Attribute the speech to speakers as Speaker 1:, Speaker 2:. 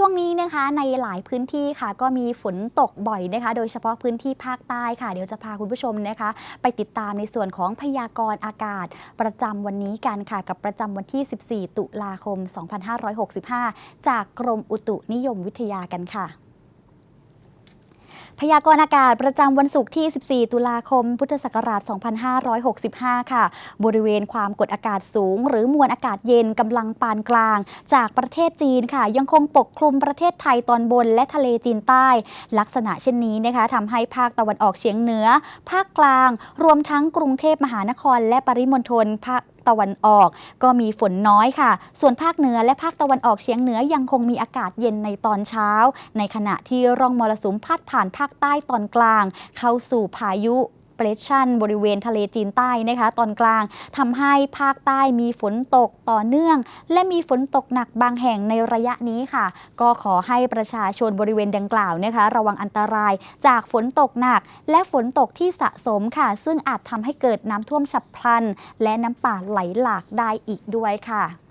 Speaker 1: ช่วงนี้นะคะในหลายพื้นที่ค่ะก็มีฝนตกบ่อยนะคะ โดยเฉพาะพื้นที่ภาคใต้ค่ะ เดี๋ยวจะพาคุณผู้ชมนะคะ ไปติดตามในส่วนของพยากรณ์อากาศ ประจำวันนี้กันค่ะ กับประจำวันที่ 14 ตุลาคม 2565 จากกรมอุตุนิยมวิทยากันค่ะ พยากรณ์อากาศประจำวันศุกร์ที่ 14 ตุลาคม พุทธศักราช 2565 ค่ะ บริเวณความกดอากาศสูง หรือมวลอากาศเย็นกำลังปานกลาง จากประเทศจีนค่ะ ยังคงปกคลุมประเทศไทยตอนบนและทะเลจีนใต้ ลักษณะเช่นนี้นะคะทำให้ภาคตะวันออกเฉียงเหนือ ภาคกลาง รวมทั้งกรุงเทพมหานครและปริมณฑลภาค ตะวันออก ก็มีฝนน้อยค่ะ ส่วนภาคเหนือและภาคตะวันออกเฉียงเหนือยังคงมีอากาศเย็นในตอนเช้า ในขณะที่ร่องมรสุมพาดผ่านภาคใต้ตอนกลาง เข้าสู่พายุ เปรชั่นบริเวณทะเลจีนใต้นะคะตอนกลางทำให้ภาคใต้มีฝนตกต่อเนื่อง และมีฝนตกหนักบางแห่งในระยะนี้ค่ะ ก็ขอให้ประชาชนบริเวณดังกล่าวนะคะ ระวังอันตรายจากฝนตกหนัก และฝนตกที่สะสมค่ะ ซึ่งอาจทำให้เกิดน้ำท่วมฉับพลัน และน้ำป่าไหลหลากได้อีกด้วยค่ะ